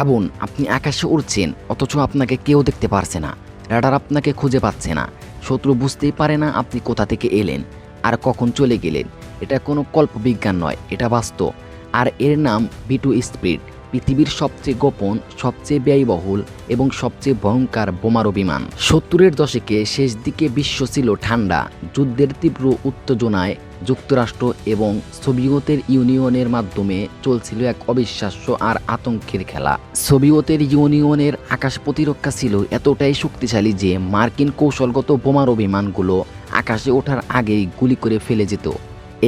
ভাবুন, আপনি আকাশে উড়ছেন, অথচ আপনাকে কেউ দেখতে পারছে না। রাডার আপনাকে খুঁজে পাচ্ছে না। শত্রু বুঝতেই পারে না আপনি কোথা থেকে এলেন আর কখন চলে গেলেন। এটা কোনো কল্পবিজ্ঞান নয়, এটা বাস্তব। আর এর নাম বিটু স্পিড পৃথিবীর সবচেয়ে গোপন, সবচেয়ে ব্যয়বহুল এবং সবচেয়ে ভয়ঙ্কর বোমারু বিমান সত্তরের দশকে শেষ দিকে বিশ্ব ছিল ঠান্ডা। যুদ্ধের তীব্র উত্তেজনায় যুক্তরাষ্ট্র এবং সোভিয়তের ইউনিয়নের মাধ্যমে চলছিল এক অবিশ্বাস্য আর আতঙ্কের খেলা। সোভিয়তের ইউনিয়নের আকাশ প্রতিরক্ষা ছিল এতটাই শক্তিশালী যে মার্কিন কৌশলগত বোমারু বিমানগুলো আকাশে ওঠার আগেই গুলি করে ফেলে যেত।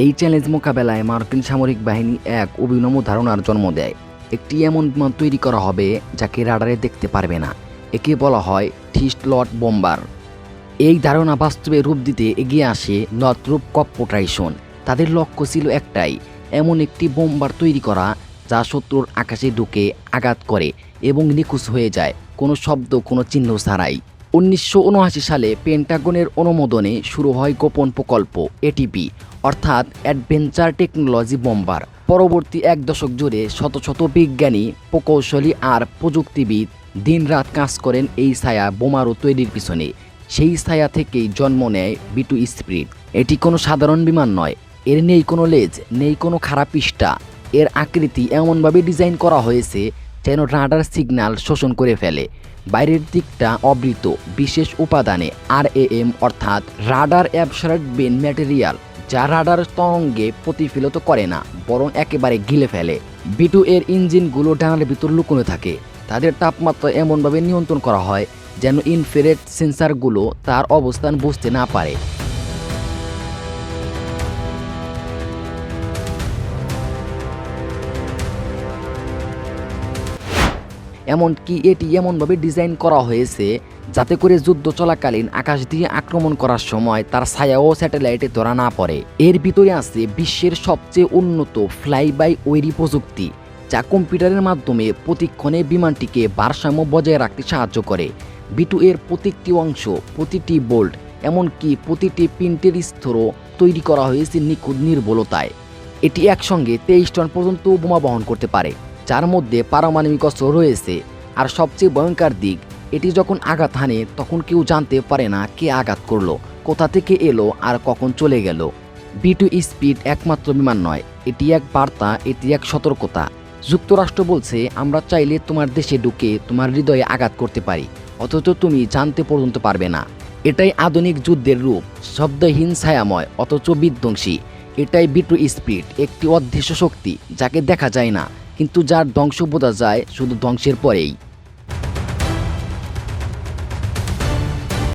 এই চ্যালেঞ্জ মোকাবেলায় মার্কিন সামরিক বাহিনী এক অভিনব ধারণার জন্ম দেয়। একটি এমন বিমান তৈরি করা হবে যাকে রাডারে দেখতে পারবে না। একে বলা হয় থিস্টলট বোম্বার। এই ধারণা বাস্তবে রূপ দিতে এগিয়ে আসে নর্থরূপ কপ্পোট্রাইশন তাদের লক্ষ্য ছিল একটাই, এমন একটি বোম্বার তৈরি করা যা শত্রুর আকাশে ঢুকে আঘাত করে এবং নিখোঁজ হয়ে যায়। কোনো শব্দ, কোনো চিহ্ন ছাড়াই। উনিশশো উনআশি সালে পেন্টাগনের অনুমোদনে শুরু হয় গোপন প্রকল্প, এটিপি, অর্থাৎ অ্যাডভেঞ্চার টেকনোলজি বোম্বার। পরবর্তী এক দশক জুড়ে শত শত বিজ্ঞানী, প্রকৌশলী আর প্রযুক্তিবিদ দিনরাত কাজ করেন এই ছায়া বোমারু তৈরির পিছনে। সেই ছায়া থেকেই জন্ম নেয় বিটু স্পিরিট। এটি কোনো সাধারণ বিমান নয়, এর নেই কোনো লেজ, নেই কোনো খারাপ পৃষ্ঠা। এর আকৃতি এমনভাবে ডিজাইন করা হয়েছে যেন রাডার সিগন্যাল শোষণ করে ফেলে। বাইরের দিকটা অবৃত, বিশেষ উপাদানে আর এম অর্থাৎ রাডার অ্যাবসরাইড বেন ম্যাটেরিয়াল। যা রাডার তরঙ্গে প্রতিফলিত করে না, বরং একেবারে গিলে ফেলে। বিটু এর ইঞ্জিনগুলো ডানার ভিতর লুকোনো থাকে। তাদের তাপমাত্রা এমনভাবে নিয়ন্ত্রণ করা হয় যেন ইনফ্রেড সেন্সারগুলো তার অবস্থান বুঝতে না পারে। এমনকি এটি এমনভাবে ডিজাইন করা হয়েছে যাতে করে যুদ্ধ চলাকালীন আকাশ দিয়ে আক্রমণ করার সময় তার ছায়াও স্যাটেলাইটে ধরা না পড়ে। এর ভিতরে আছে বিশ্বের সবচেয়ে উন্নত ফ্লাই বাই ওয়েরি প্রযুক্তি, যা কম্পিউটারের মাধ্যমে প্রতিক্ষণে বিমানটিকে ভারসাম্য বজায় রাখতে সাহায্য করে। বিটু এর প্রত্যেকটি অংশ, প্রতিটি বোল্ট, এমনকি প্রতিটি প্রিন্টের স্তরও তৈরি করা হয়েছে নিখুঁত নির্বলতায়। এটি একসঙ্গে তেইশ টন পর্যন্ত বোমা বহন করতে পারে। যার মধ্যে পারমাণবিক অস্ত্র রয়েছে। আর সবচেয়ে ভয়ঙ্কর দিক, এটি যখন আঘাত হানে, তখন কেউ জানতে পারে না কে আঘাত করল, কোথা থেকে এলো আর কখন চলে গেল। বি টু স্পিড একমাত্র বিমান নয়, এটি এক বার্তা, এটি এক সতর্কতা। যুক্তরাষ্ট্র বলছে, আমরা চাইলে তোমার দেশে ঢুকে তোমার হৃদয়ে আঘাত করতে পারি, অথচ তুমি জানতে পর্যন্ত পারবে না। এটাই আধুনিক যুদ্ধের রূপ, শব্দহীন ছায়াময়, অথচ বিধ্বংসী। এটাই বিটু স্পিড, একটি অদৃশ্য শক্তি, যাকে দেখা যায় না। কিন্তু যার ধ্বংস বোঝা যায় শুধু ধ্বংসের পরেই।